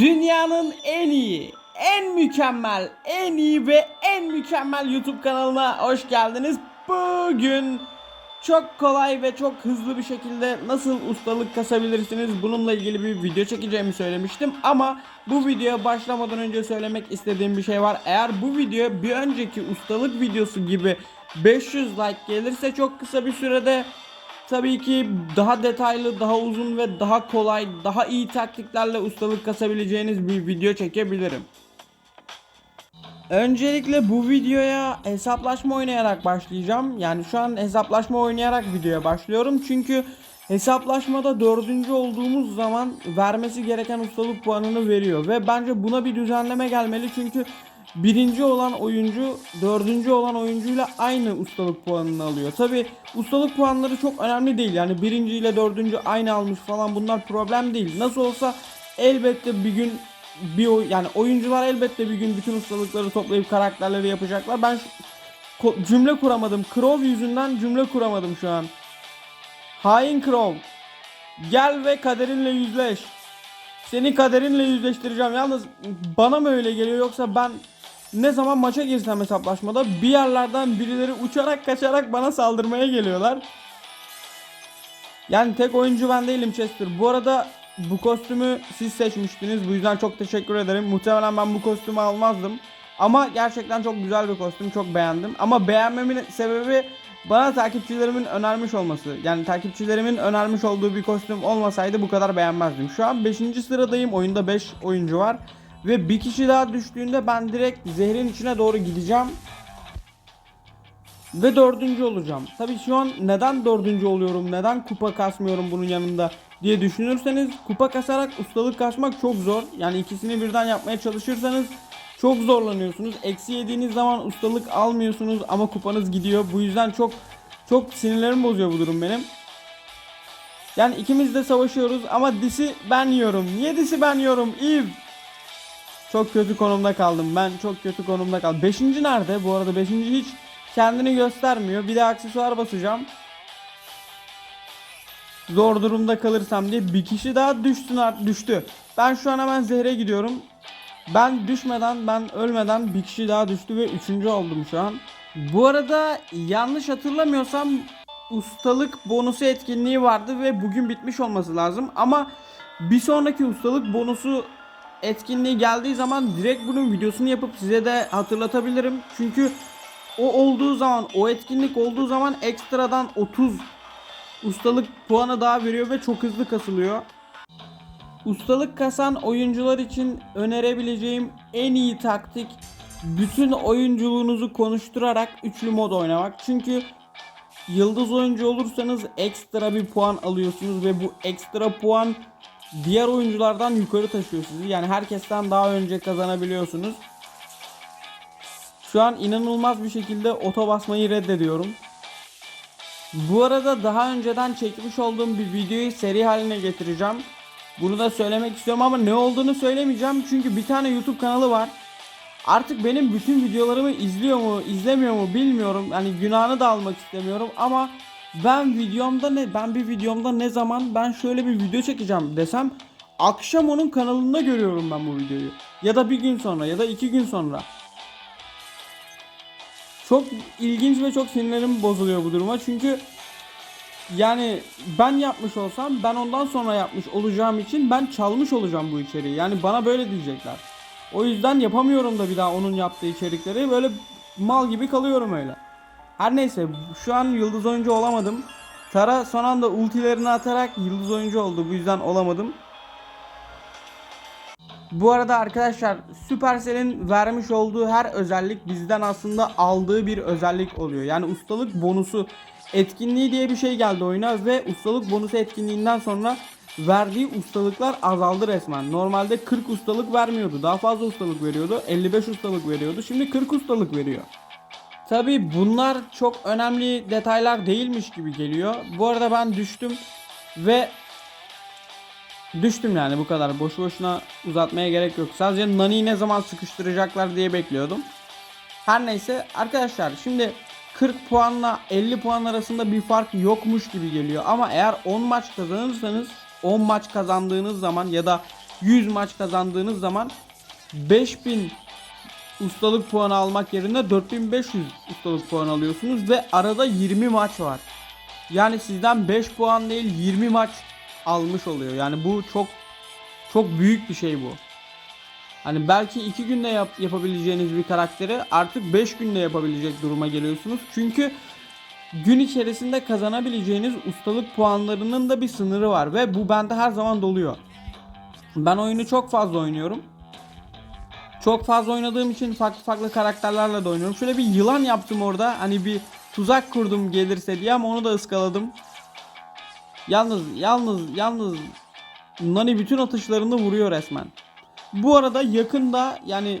Dünyanın en iyi, en mükemmel, en iyi ve en mükemmel YouTube kanalına hoş geldiniz. Bugün çok kolay ve çok hızlı bir şekilde nasıl ustalık kasabilirsiniz bununla ilgili bir video çekeceğimi söylemiştim ama bu videoya başlamadan önce söylemek istediğim bir şey var. Eğer bu video bir önceki ustalık videosu gibi 500 like gelirse çok kısa bir sürede tabii ki daha detaylı, daha uzun ve daha kolay, daha iyi taktiklerle ustalık kasabileceğiniz bir video çekebilirim. Öncelikle bu videoya hesaplaşma oynayarak başlayacağım. Yani şu an hesaplaşma oynayarak videoya başlıyorum. Çünkü hesaplaşmada dördüncü olduğumuz zaman vermesi gereken ustalık puanını veriyor. Ve bence buna bir düzenleme gelmeli. Çünkü birinci olan oyuncu dördüncü olan oyuncuyla aynı ustalık puanını alıyor. Tabi ustalık puanları çok önemli değil. Yani birinci ile dördüncü aynı almış falan bunlar problem değil. Nasıl olsa elbette bir gün bir oy- yani oyuncular elbette bir gün bütün ustalıkları toplayıp karakterleri yapacaklar. Ben cümle kuramadım. Crow yüzünden cümle kuramadım şu an. Hain Crow. Gel ve kaderinle yüzleş. Seni kaderinle yüzleştireceğim. Yalnız bana mı öyle geliyor yoksa ben ne zaman maça girsem hesaplaşmada bir yerlerden birileri uçarak kaçarak bana saldırmaya geliyorlar. Yani tek oyuncu ben değilim Chester. Bu arada bu kostümü siz seçmiştiniz. Bu yüzden çok teşekkür ederim. Muhtemelen ben bu kostümü almazdım. Ama gerçekten çok güzel bir kostüm. Çok beğendim. Ama beğenmemin sebebi bana takipçilerimin önermiş olması. Yani takipçilerimin önermiş olduğu bir kostüm olmasaydı bu kadar beğenmezdim. Şu an 5. sıradayım. Oyunda 5 oyuncu var. Ve bir kişi daha düştüğünde ben direkt zehrin içine doğru gideceğim. Ve dördüncü olacağım. Tabii şu an neden dördüncü oluyorum, neden kupa kasmıyorum bunun yanında diye düşünürseniz kupa kasarak ustalık kasmak çok zor. Yani ikisini birden yapmaya çalışırsanız çok zorlanıyorsunuz. Eksi yediğiniz zaman ustalık almıyorsunuz ama kupanız gidiyor. Bu yüzden çok çok sinirlerim bozuyor bu durum benim. Yani ikimiz de savaşıyoruz ama disi ben yiyorum. Niye disi ben yiyorum? Eve. Çok kötü konumda kaldım. Ben çok kötü konumda kaldım. Beşinci nerede? Bu arada beşinci hiç kendini göstermiyor. Bir de aksesuar basacağım. Zor durumda kalırsam diye bir kişi daha düştün düştü. Ben şu an hemen zehre gidiyorum. Ben düşmeden, ben ölmeden bir kişi daha düştü ve üçüncü oldum şu an. Bu arada yanlış hatırlamıyorsam ustalık bonusu etkinliği vardı ve bugün bitmiş olması lazım. Ama bir sonraki ustalık bonusu etkinliği geldiği zaman direkt bunun videosunu yapıp size de hatırlatabilirim. Çünkü o olduğu zaman, o etkinlik olduğu zaman ekstradan 30 ustalık puanı daha veriyor ve çok hızlı kasılıyor. Ustalık kasan oyuncular için önerebileceğim en iyi taktik bütün oyunculuğunuzu konuşturarak üçlü mod oynamak. Çünkü yıldız oyuncu olursanız ekstra bir puan alıyorsunuz ve bu ekstra puan diğer oyunculardan yukarı taşıyor sizi. Yani herkesten daha önce kazanabiliyorsunuz. Şu an inanılmaz bir şekilde oto basmayı reddediyorum. Bu arada daha önceden çekmiş olduğum bir videoyu seri haline getireceğim. Bunu da söylemek istiyorum ama ne olduğunu söylemeyeceğim. Çünkü bir tane YouTube kanalı var. Artık benim bütün videolarımı izliyor mu, izlemiyor mu bilmiyorum. Yani günahını da almak istemiyorum ama ben videomda ne ben bir videomda ne zaman ben şöyle bir video çekeceğim desem akşam onun kanalında görüyorum ben bu videoyu. Ya da bir gün sonra ya da iki gün sonra. Çok ilginç ve çok sinirlerim bozuluyor bu duruma çünkü yani ben yapmış olsam ben ondan sonra yapmış olacağım için ben çalmış olacağım bu içeriği. Yani bana böyle diyecekler. O yüzden yapamıyorum da bir daha onun yaptığı içerikleri. Böyle mal gibi kalıyorum öyle. Her neyse şu an yıldız oyuncu olamadım. Tara son anda ultilerini atarak yıldız oyuncu oldu. Bu yüzden olamadım. Bu arada arkadaşlar Supercell'in vermiş olduğu her özellik bizden aslında aldığı bir özellik oluyor. Yani ustalık bonusu etkinliği diye bir şey geldi oyuna ve ustalık bonusu etkinliğinden sonra verdiği ustalıklar azaldı resmen. Normalde 40 ustalık vermiyordu. Daha fazla ustalık veriyordu. 55 ustalık veriyordu. Şimdi 40 ustalık veriyor. Tabi bunlar çok önemli detaylar değilmiş gibi geliyor. Bu arada ben düştüm ve düştüm yani bu kadar. Boşu boşuna uzatmaya gerek yok. Sadece Nani'yi ne zaman sıkıştıracaklar diye bekliyordum. Her neyse arkadaşlar şimdi 40 puanla 50 puan arasında bir fark yokmuş gibi geliyor. Ama eğer 10 maç kazanırsanız 10 maç kazandığınız zaman ya da 100 maç kazandığınız zaman 5000 ustalık puanı almak yerine 4500 ustalık puan alıyorsunuz ve arada 20 maç var. Yani sizden 5 puan değil 20 maç almış oluyor. Yani bu çok çok büyük bir şey bu. Hani belki 2 günde yap, yapabileceğiniz bir karakteri artık 5 günde yapabilecek duruma geliyorsunuz. Çünkü gün içerisinde kazanabileceğiniz ustalık puanlarının da bir sınırı var ve bu bende her zaman doluyor. Ben oyunu çok fazla oynuyorum. Çok fazla oynadığım için farklı farklı karakterlerle de oynuyorum. Şöyle bir yılan yaptım orada. Hani bir tuzak kurdum gelirse diye ama onu da ıskaladım. Yalnız yalnız yalnız Nani bütün atışlarını vuruyor resmen. Bu arada yakında yani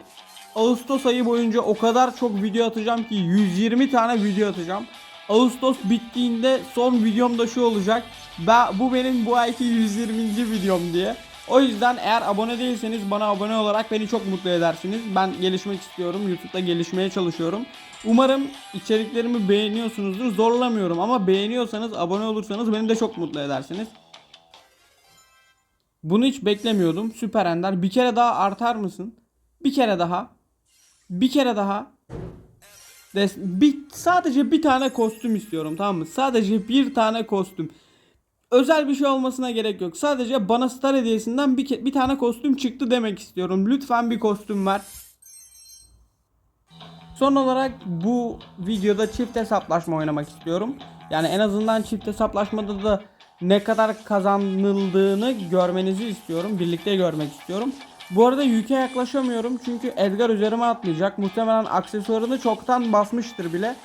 Ağustos ayı boyunca o kadar çok video atacağım ki 120 tane video atacağım. Ağustos bittiğinde son videom da şu olacak. Ben, bu benim bu ayki 120. videom diye. O yüzden eğer abone değilseniz bana abone olarak beni çok mutlu edersiniz. Ben gelişmek istiyorum. YouTube'da gelişmeye çalışıyorum. Umarım içeriklerimi beğeniyorsunuzdur. Zorlamıyorum ama beğeniyorsanız, abone olursanız beni de çok mutlu edersiniz. Bunu hiç beklemiyordum. Süper Ender. Bir kere daha artar mısın? Bir kere daha. Bir kere daha. Des bir, sadece bir tane kostüm istiyorum tamam mı? Sadece bir tane kostüm. Özel bir şey olmasına gerek yok. Sadece bana star hediyesinden bir, bir tane kostüm çıktı demek istiyorum. Lütfen bir kostüm ver. Son olarak bu videoda çift hesaplaşma oynamak istiyorum. Yani en azından çift hesaplaşmada da ne kadar kazanıldığını görmenizi istiyorum. Birlikte görmek istiyorum. Bu arada yüke yaklaşamıyorum çünkü Edgar üzerime atlayacak. Muhtemelen aksesuarını çoktan basmıştır bile.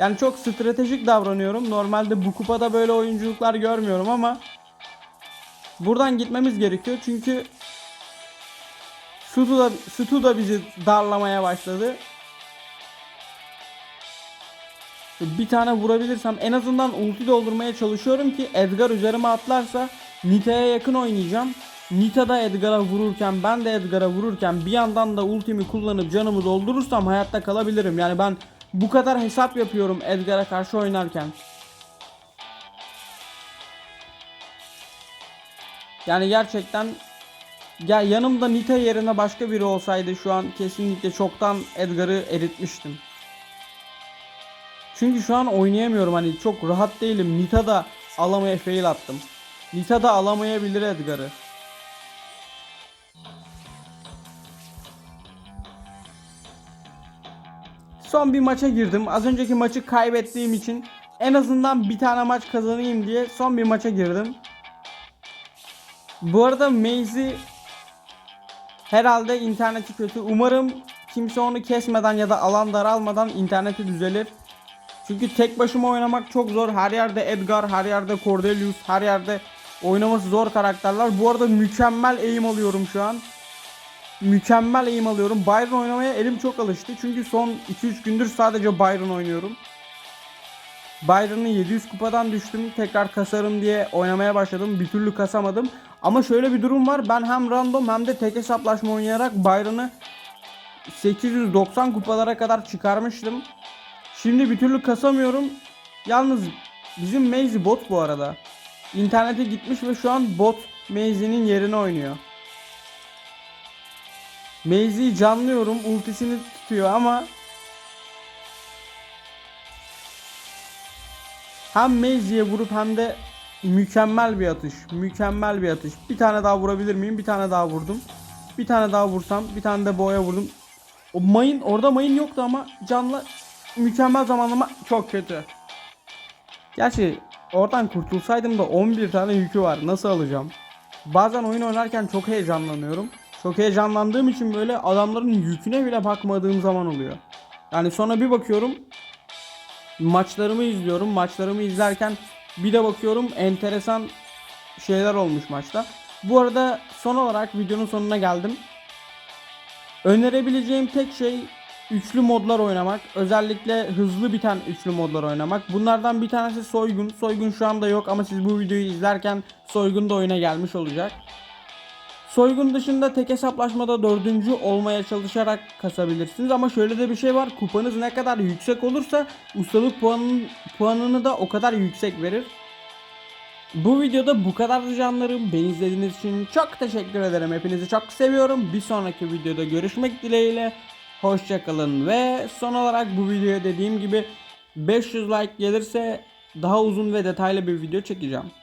Yani çok stratejik davranıyorum. Normalde bu kupada böyle oyunculuklar görmüyorum ama buradan gitmemiz gerekiyor çünkü Sutu da, Sutu da bizi darlamaya başladı. Bir tane vurabilirsem en azından ulti doldurmaya çalışıyorum ki Edgar üzerime atlarsa Nita'ya yakın oynayacağım. Nita da Edgar'a vururken ben de Edgar'a vururken bir yandan da ultimi kullanıp canımı doldurursam hayatta kalabilirim. Yani ben bu kadar hesap yapıyorum Edgar'a karşı oynarken. Yani gerçekten ya yanımda Nita yerine başka biri olsaydı şu an kesinlikle çoktan Edgar'ı eritmiştim. Çünkü şu an oynayamıyorum hani çok rahat değilim. Nita da alamaya fail attım. Nita da alamayabilir Edgar'ı. Son bir maça girdim. Az önceki maçı kaybettiğim için en azından bir tane maç kazanayım diye son bir maça girdim. Bu arada Maze'i herhalde interneti kötü. Umarım kimse onu kesmeden ya da alan daralmadan interneti düzelir. Çünkü tek başıma oynamak çok zor. Her yerde Edgar, her yerde Cordelius, her yerde oynaması zor karakterler. Bu arada mükemmel aim alıyorum şu an. Mükemmel aim alıyorum. Byron oynamaya elim çok alıştı. Çünkü son 2-3 gündür sadece Byron oynuyorum. Byron'ı 700 kupadan düştüm. Tekrar kasarım diye oynamaya başladım. Bir türlü kasamadım. Ama şöyle bir durum var. Ben hem random hem de tek hesaplaşma oynayarak Byron'ı 890 kupalara kadar çıkarmıştım. Şimdi bir türlü kasamıyorum. Yalnız bizim Maze bot bu arada. İnternete gitmiş ve şu an bot Maze'nin yerine oynuyor. Maze'i canlıyorum. Ultisini tutuyor ama hem Maze'ye vurup hem de mükemmel bir atış. Mükemmel bir atış. Bir tane daha vurabilir miyim? Bir tane daha vurdum. Bir tane daha vursam. Bir tane de boya vurdum. O mayın orada mayın yoktu ama canlı mükemmel zamanlama çok kötü. Gerçi oradan kurtulsaydım da 11 tane yükü var. Nasıl alacağım? Bazen oyun oynarken çok heyecanlanıyorum. Çok heyecanlandığım için böyle adamların yüküne bile bakmadığım zaman oluyor. Yani sonra bir bakıyorum maçlarımı izliyorum. Maçlarımı izlerken bir de bakıyorum enteresan şeyler olmuş maçta. Bu arada son olarak videonun sonuna geldim. Önerebileceğim tek şey üçlü modlar oynamak. Özellikle hızlı biten üçlü modlar oynamak. Bunlardan bir tanesi Soygun. Soygun şu anda yok ama siz bu videoyu izlerken Soygun da oyuna gelmiş olacak. Soygun dışında tek hesaplaşmada dördüncü olmaya çalışarak kasabilirsiniz ama şöyle de bir şey var. Kupanız ne kadar yüksek olursa ustalık puanın, puanını da o kadar yüksek verir. Bu videoda bu kadar canlarım. Beni izlediğiniz için çok teşekkür ederim. Hepinizi çok seviyorum. Bir sonraki videoda görüşmek dileğiyle. Hoşçakalın ve son olarak bu videoya dediğim gibi 500 like gelirse daha uzun ve detaylı bir video çekeceğim.